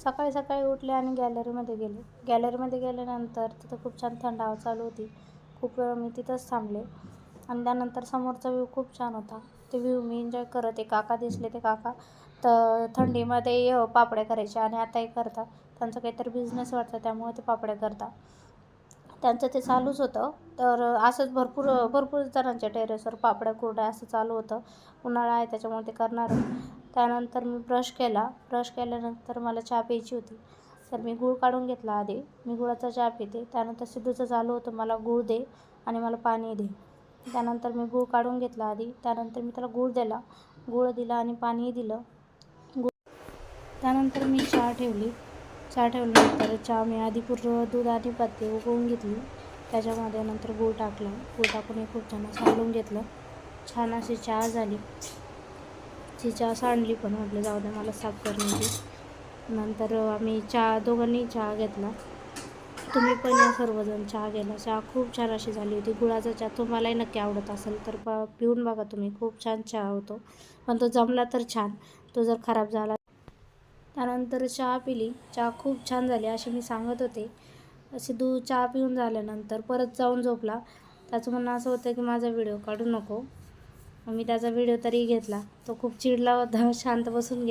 सकाळी सकाळी उठले आणि गॅलरीमध्ये गेले. गॅलरीमध्ये गेल्यानंतर तिथं खूप छान थंड हवा चालू होती. खूप वेळ मी तिथंच थांबले. आणि त्यानंतर समोरचा व्ह्यू खूप छान होता. ते व्ह्यू मी एन्जॉय करत ते काका दिसले ते काका. तर थंडीमध्ये पापड्या करायचे आणि आताही करतात. त्यांचा काहीतरी बिझनेस वाटतं त्यामुळे ते पापड्या करतात. त्यांचं ते चालूच होतं. तर असंच भरपूर भरपूर जणांच्या टेरेसवर पापड्या कुरड्या असं चालू होतं. उन्हाळा आहे त्याच्यामुळे ते करणार. त्यानंतर मी ब्रश केला. ब्रश केल्यानंतर मला चहा प्यायची होती. तर मी गूळ काढून घेतला आधी. मी गुळाचा चहा पिते. त्यानंतर सिद्धूचं चालू होतं मला गूळ दे आणि मला पाणी दे. त्यानंतर मी गूळ काढून घेतला आधी. त्यानंतर मी त्याला गूळ दिला. गूळ दिला आणि पाणीही दिलं. गूळ त्यानंतर मी चहा ठेवली. चहा ठेवल्यानंतर चहा मी आधी पूर्ण दूध आणि पत्ते उकळून घेतली. त्याच्यामध्ये नंतर गूळ टाकला. गूळ टाकून हे खूप छान असं घेतलं. छान अशी चहा झाली. चहा सांडली पण म्हटलं जाऊ दे मला साफ करण्याची नंतर आम्ही चहा दोघांनी चहा घेतला. तुम्ही पण या सर्वजण चहा घेला चहा खूप छान अशी झाली होती. गुळाचा चहा तुम्हालाही नक्की आवडत असेल तर प पिऊन बघा तुम्ही. खूप छान चहा होतो. पण तो जमला तर छान. तो जर खराब झाला त्यानंतर चहा पिली. चहा खूप छान झाली अशी मी सांगत होते. सिद्धू चहा पिऊन झाल्यानंतर परत जाऊन झोपला. त्याचं म्हणणं असं होतं की माझा व्हिडिओ काढू नको. मी त्याचा व्हिडिओ तरी घेतला. तो खूप चिडला होता शांत बसून घे